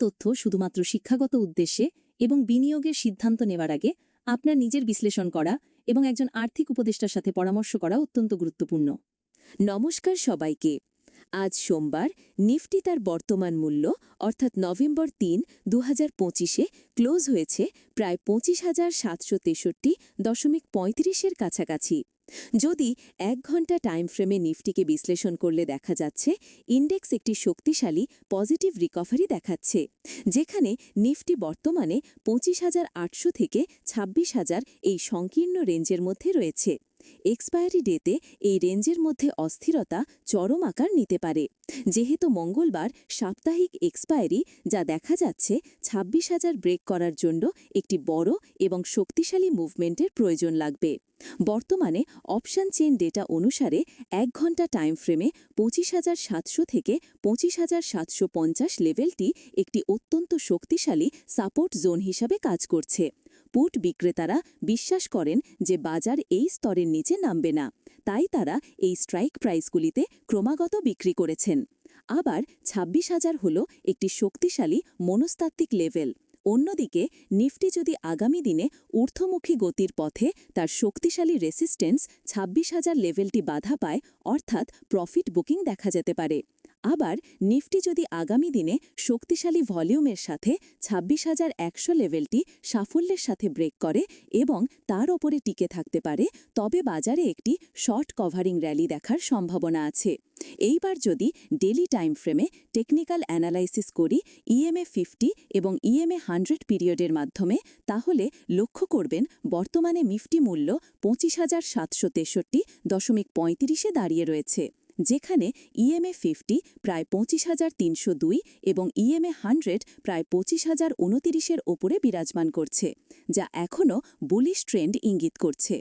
তথ্য শুধুমাত্র শিক্ষাগত উদ্দেশ্যে এবং বিনিয়োগের সিদ্ধান্ত নেওয়ার আগে আপনার নিজের বিশ্লেষণ করা এবং একজন আর্থিক উপদেষ্টার সাথে পরামর্শ করা অত্যন্ত গুরুত্বপূর্ণ। নমস্কার সবাইকে। আজ সোমবার নিফটি তার বর্তমান মূল্য, অর্থাৎ নভেম্বর তিন দু হাজার পঁচিশে ক্লোজ হয়েছে প্রায় পঁচিশ হাজার সাতশো তেষট্টি দশমিক পঁয়ত্রিশের কাছাকাছি। যদি এক ঘণ্টা টাইম ফ্রেমে নিফটিকে বিশ্লেষণ করলে দেখা যাচ্ছে, ইন্ডেক্স একটি শক্তিশালী পজিটিভ রিকভারি দেখাচ্ছে, যেখানে নিফটি বর্তমানে পঁচিশ হাজার আটশো থেকে ছাব্বিশ হাজার এই সংকীর্ণ রেঞ্জের মধ্যে রয়েছে। এক্সপায়ারি ডেতে এই রেঞ্জের মধ্যে অস্থিরতা চরম আকার নিতে পারে। যেহেতু মঙ্গলবার সাপ্তাহিক এক্সপায়ারি যা দেখা যাচ্ছে ছাব্বিশ হাজার ব্রেক করার জন্য একটি বড় এবং শক্তিশালী মুভমেন্টের প্রয়োজন লাগবে। বর্তমানে অপশন চেন ডেটা অনুসারে এক ঘণ্টা টাইম ফ্রেমে পঁচিশ হাজার সাতশো থেকে পঁচিশ হাজার সাতশো পঞ্চাশ লেভেলটি একটি অত্যন্ত শক্তিশালী সাপোর্ট জোন হিসাবে কাজ করছে। পুট বিক্রেতারা বিশ্বাস করেন যে বাজার এই স্তরের নিচে নামবে না। তাই তারা এই স্ট্রাইক প্রাইসগুলিতে ক্রমাগত বিক্রি করেছেন। আবার ছাব্বিশ হাজার হল একটি শক্তিশালী মনস্তাত্ত্বিক লেভেল। অন্যদিকে, নিফটি যদি আগামী দিনে ঊর্ধ্বমুখী গতির পথে তার শক্তিশালী রেসিস্টেন্স ছাব্বিশ হাজার লেভেলটি বাধা পায়, অর্থাৎ প্রফিট বুকিং দেখা যেতে পারে। আবার নিফটি যদি আগামী দিনে শক্তিশালী ভলিউমের সাথে ছাব্বিশ হাজার একশো লেভেলটি সাফল্যের সাথে ব্রেক করে এবং তার ওপরে টিকে থাকতে পারে, তবে বাজারে একটি শর্ট কভারিং র্যালি দেখার সম্ভাবনা আছে। এইবার যদি ডেলি টাইম ফ্রেমে টেকনিক্যাল অ্যানালাইসিস করি, ইএমএ ফিফটি এবং ইএমএ হান্ড্রেড পিরিয়ডের মাধ্যমে, তাহলে লক্ষ্য করবেন বর্তমানে মিফটি মূল্য পঁচিশ হাজার সাতশো তেষট্টি দশমিক পঁয়ত্রিশে দাঁড়িয়ে রয়েছে। যেখানে ইএমএ ফিফটি প্রায় পঁচিশ হাজার তিনশো দুই এবং ইএমএ হান্ড্রেড প্রায় পঁচিশ হাজার উনতিরিশের ওপরে বিরাজমান করছে, যা এখনও বুলিশ ট্রেন্ড ইঙ্গিত করছে।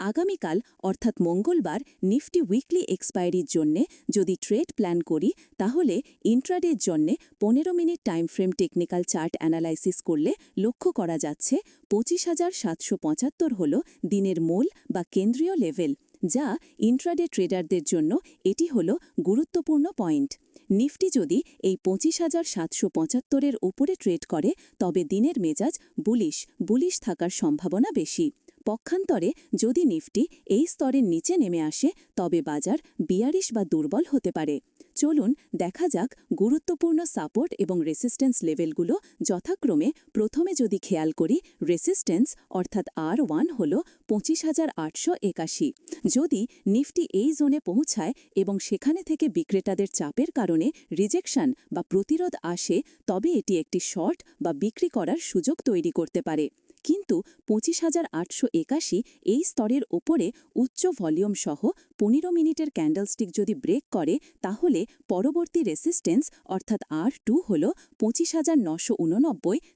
আগামীকাল, অর্থাৎ মঙ্গলবার নিফটি উইকলি এক্সপায়ারির জন্যে যদি ট্রেড প্ল্যান করি, তাহলে ইন্ট্রাডের জন্যে পনেরো minute time frame technical chart analysis করলে লক্ষ্য করা যাচ্ছে পঁচিশ হাজার সাতশো পঁচাত্তর হল দিনের মূল বা কেন্দ্রীয় লেভেল যা ইন্ট্রাডে ট্রেডারদের জন্য এটি হল গুরুত্বপূর্ণ পয়েন্ট নিফটি যদি এই পঁচিশ হাজার সাতশো পঁচাত্তরের ওপরে ট্রেড করে, তবে দিনের মেজাজ বুলিশ বুলিশ থাকার সম্ভাবনা বেশি। পক্ষান্তরে যদি নিফটি এই স্তরের নিচে নেমে আসে, তবে বাজার বিয়ারিশ বা দুর্বল হতে পারে। চলুন দেখা যাক গুরুত্বপূর্ণ সাপোর্ট এবং রেসিস্ট্যান্স লেভেলগুলো যথাক্রমে প্রথমে যদি খেয়াল করি, রেসিস্ট্যান্স অর্থাৎ আর ওয়ান হল পঁচিশ হাজার আটশো একাশি। যদি নিফটি এই জোনে পৌঁছায় এবং সেখানে থেকে বিক্রেতাদের চাপের কারণে রিজেকশন বা প্রতিরোধ আসে, তবে এটি একটি শর্ট বা বিক্রি করার সুযোগ তৈরি করতে পারে। কিন্তু পঁচিশ হাজার আটশো একাশি এই স্তরের ওপরে উচ্চ ভলিউম সহ পনেরো মিনিটের ক্যান্ডেলস্টিক যদি ব্রেক করে, তাহলে পরবর্তী রেসিস্টেন্স, অর্থাৎ আর টু, হল পঁচিশ হাজার নশো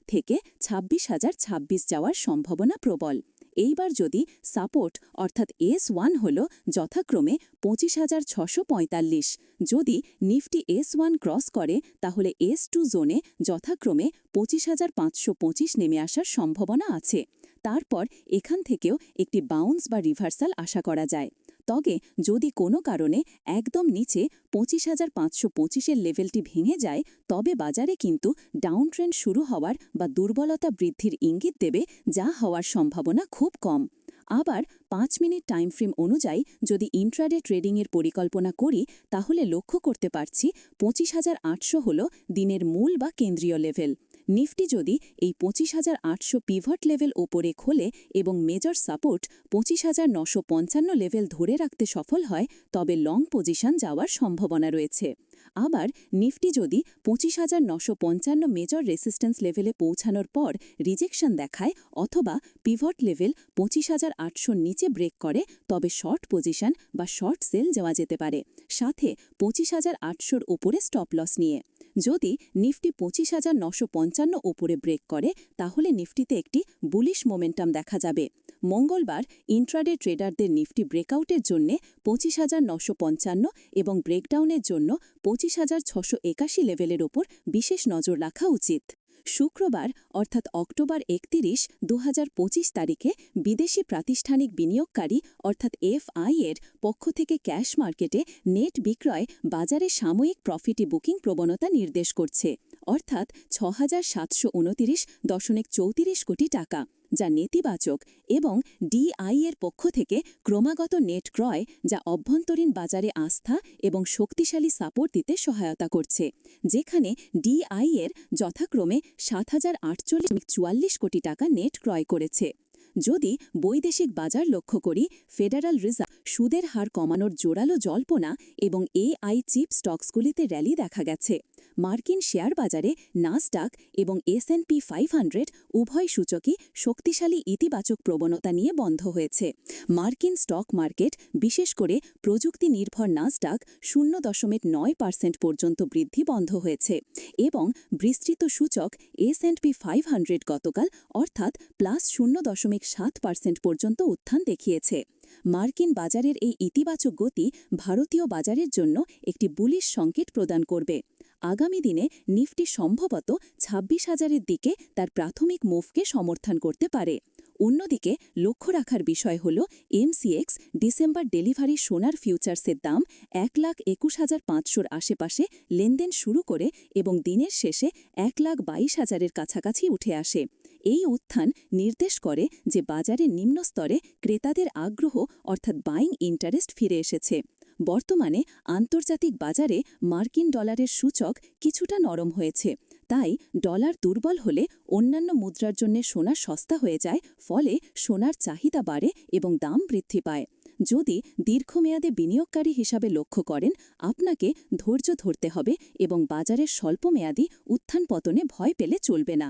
থেকে ছাব্বিশ হাজার ছাব্বিশ যাওয়ার সম্ভাবনা প্রবল। এইবার যদি সাপোর্ট অর্থাৎ এস ওয়ান হল যথাক্রমে পঁচিশ হাজার ছশো পঁয়তাল্লিশ। যদি নিফটি এস ওয়ান ক্রস করে, তাহলে এস টু জোনে যথাক্রমে পঁচিশ হাজার পাঁচশো পঁচিশ নেমে আসার সম্ভাবনা আছে। তারপর এখান থেকেও একটি বাউন্স বা রিভার্সাল আশা করা যায়। তবে যদি কোনো কারণে একদম নিচে পঁচিশ হাজার পাঁচশো পঁচিশের লেভেলটি ভেঙে যায়, তবে বাজারে কিন্তু ডাউন ট্রেন্ড শুরু হওয়ার বা দুর্বলতা বৃদ্ধির ইঙ্গিত দেবে, যা হওয়ার সম্ভাবনা খুব কম। আবার পাঁচ মিনিট টাইম ফ্রেম অনুযায়ী যদি ইন্ট্রাডে ট্রেডিংয়ের পরিকল্পনা করি, তাহলে লক্ষ্য করতে পারছি পঁচিশ হাজার আটশো হল দিনের মূল বা কেন্দ্রীয় লেভেল নিফটি যদি এই পঁচিশ হাজার আটশো পিভট লেভেল ওপরে খোলে এবং মেজর সাপোর্ট পঁচিশ হাজার নশো পঞ্চান্ন লেভেল ধরে রাখতে সফল হয়, তবে লং পজিশন যাওয়ার সম্ভাবনা রয়েছে। আবার নিফটি যদি পঁচিশ হাজার নশো পঞ্চান্ন মেজর রেসিস্ট্যান্স লেভেলে পৌঁছানোর পর রিজেকশন দেখায় অথবা পিভট লেভেল পঁচিশ হাজার আটশোর নিচে ব্রেক করে, তবে শর্ট পজিশন বা শর্ট সেল যাওয়া যেতে পারে। সাথে পঁচিশ হাজার আটশোর ওপরে স্টপ লস নিয়ে। যদি নিফটি পঁচিশ হাজার নশো পঞ্চান্ন ওপরে ব্রেক করে, তাহলে নিফটিতে একটি বুলিশ মোমেন্টাম দেখা যাবে। মঙ্গলবার ইন্ট্রাডে ট্রেডারদের নিফটি ব্রেকআউটের জন্য পঁচিশ হাজার নশো পঞ্চান্ন এবং ব্রেকডাউনের জন্য পঁচিশ হাজার ছশো একাশি লেভেলের ওপর বিশেষ নজর রাখা উচিত। শুক্রবার, অর্থাৎ অক্টোবর একত্রিশ দু তারিখে বিদেশি প্রাতিষ্ঠানিক বিনিয়োগকারী, অর্থাৎ এফআই এর পক্ষ থেকে ক্যাশ মার্কেটে নেট বিক্রয় বাজারে সাময়িক প্রফিটি বুকিং প্রবণতা নির্দেশ করছে। অর্থাৎ ছ হাজার সাতশো উনতিরিশ দশমিক চৌত্রিশ কোটি টাকা। যা নেতিবাচক এবং ডিআই এর পক্ষ থেকে ক্রমাগত নেট ক্রয় যা অভ্যন্তরীণ বাজারে আস্থা এবং শক্তিশালী সাপোর্ট দিতে সহায়তা করছে, যেখানে ডিআই এর যথাক্রমে সাত হাজার কোটি টাকা নেট ক্রয় করেছে। যদি বৈদেশিক বাজার লক্ষ্য করি, ফেডারাল রিজার্ভ সুদের হার কমানোর জোরালো জল্পনা এবং এআই চিপ স্টকসগুলিতে র্যালি দেখা গেছে। মার্কিন শেয়ার বাজারে নাসডাক এবং এসএনপি ফাইভ হান্ড্রেড উভয় সূচকই শক্তিশালী ইতিবাচক প্রবণতা নিয়ে বন্ধ হয়েছে। মার্কিন স্টক মার্কেট, বিশেষ করে প্রযুক্তি নির্ভর নাসডাক, শূন্য দশমিক নয় পার্সেন্ট পর্যন্ত বৃদ্ধি বন্ধ হয়েছে এবং বিস্তৃত সূচক এসএনপি ফাইভ হান্ড্রেড গতকাল, অর্থাৎ প্লাস শূন্য দশমিক সাত পার্সেন্ট পর্যন্ত উত্থান দেখিয়েছে। মার্কিন বাজারের এই ইতিবাচক গতি ভারতীয় বাজারের জন্য একটি বুলিশ সংকেত প্রদান করবে। আগামী দিনে নিফটি সম্ভবত ছাব্বিশ হাজারের দিকে তার প্রাথমিক মুভকে সমর্থন করতে পারে। অন্যদিকে লক্ষ্য রাখার বিষয় হল এমসিএক্স ডিসেম্বর ডেলিভারি সোনার ফিউচার্সের দাম এক লাখ একুশ হাজার পাঁচশোর আশেপাশে লেনদেন শুরু করে এবং দিনের শেষে এক লাখ বাইশ হাজারের কাছাকাছি উঠে আসে। এই উত্থান নির্দেশ করে যে বাজারের নিম্ন স্তরে ক্রেতাদের আগ্রহ অর্থাৎ বাইং ইন্টারেস্ট ফিরে এসেছে। বর্তমানে আন্তর্জাতিক বাজারে মার্কিন ডলারের সূচক কিছুটা নরম হয়েছে। তাই ডলার দুর্বল হলে অন্যান্য মুদ্রার জন্য সোনা সস্তা হয়ে যায়, ফলে সোনার চাহিদা বাড়ে এবং দাম বৃদ্ধি পায়। যদি দীর্ঘমেয়াদে বিনিয়োগকারী হিসাবে লক্ষ্য করেন, আপনাকে ধৈর্য ধরতে হবে এবং বাজারের স্বল্পমেয়াদী উত্থান পতনে ভয় পেলে চলবে না।